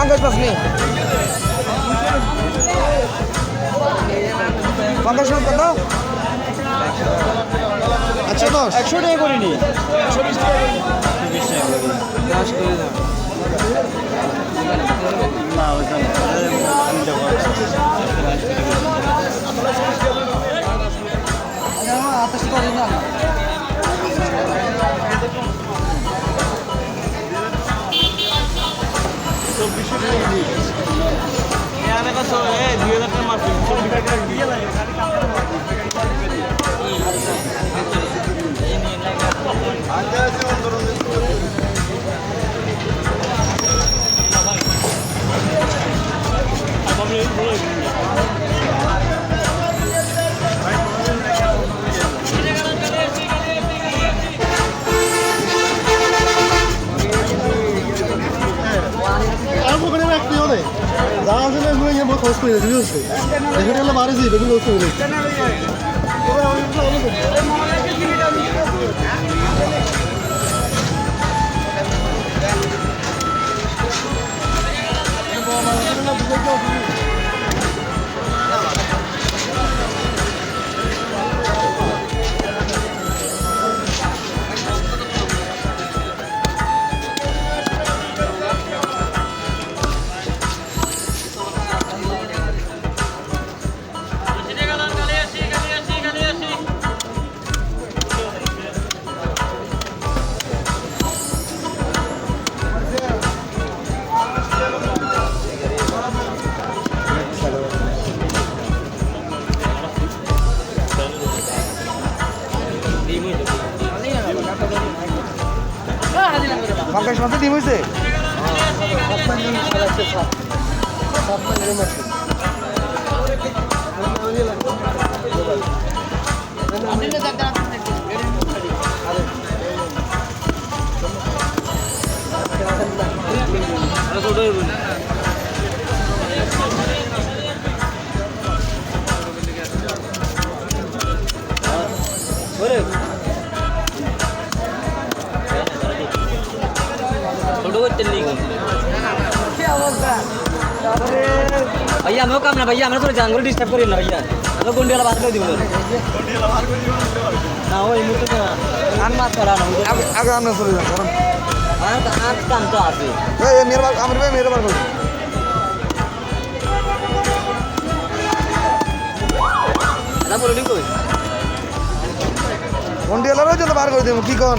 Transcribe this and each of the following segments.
Pass নি পঞ্চাশ minute কত? একশো দশ। একশো টাকা করে নি। না। ওইটা আমি যাব দুই হাজার টাকা মারছি। যা আছে না এগুলো ইয়ে খরচ করে দিবি হচ্ছে এখানে বাড়ি যাবে এগুলো খরচ করে দিবি পঞ্চাশ মাসে ডিম হয়েছে ছোট ভাইয়া আমিও কাম না ভাইয়া আমরা তোর জানগুলো ডিস্টার্ব করি না ভাইয়া আমি গন্ডিওয়ালা বাদ করে দিব না ওই মুহূর্তে না কান মাছ করা না আগে আমরা চলে যান কারণ আর আর কাম তো আছে মেয়ের বার আমার ভাই মেয়ের বার কই মন্ডিয়ালারও জন্য বার করে দেবো কি কন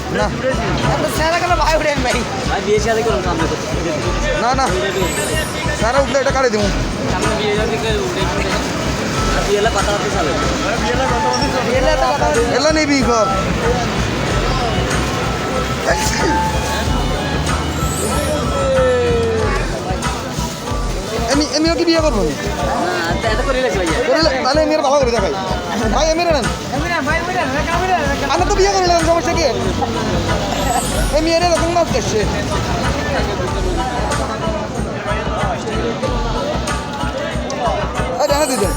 না। ভাই। বিয়ে সাথে করুন সামনে না না। স্যার উঠলে এটা কাটে দিব এলা নিবি ঘর। এমি এমিও কি বিয়ে করব? তাহলে এমির ভালো করে দেখাই। ভাই এমির নেন। আমি তো বিয়ে করিলাম সমস্যা কি এই মেয়ের এরকম মাছ করছে জানা দিতেন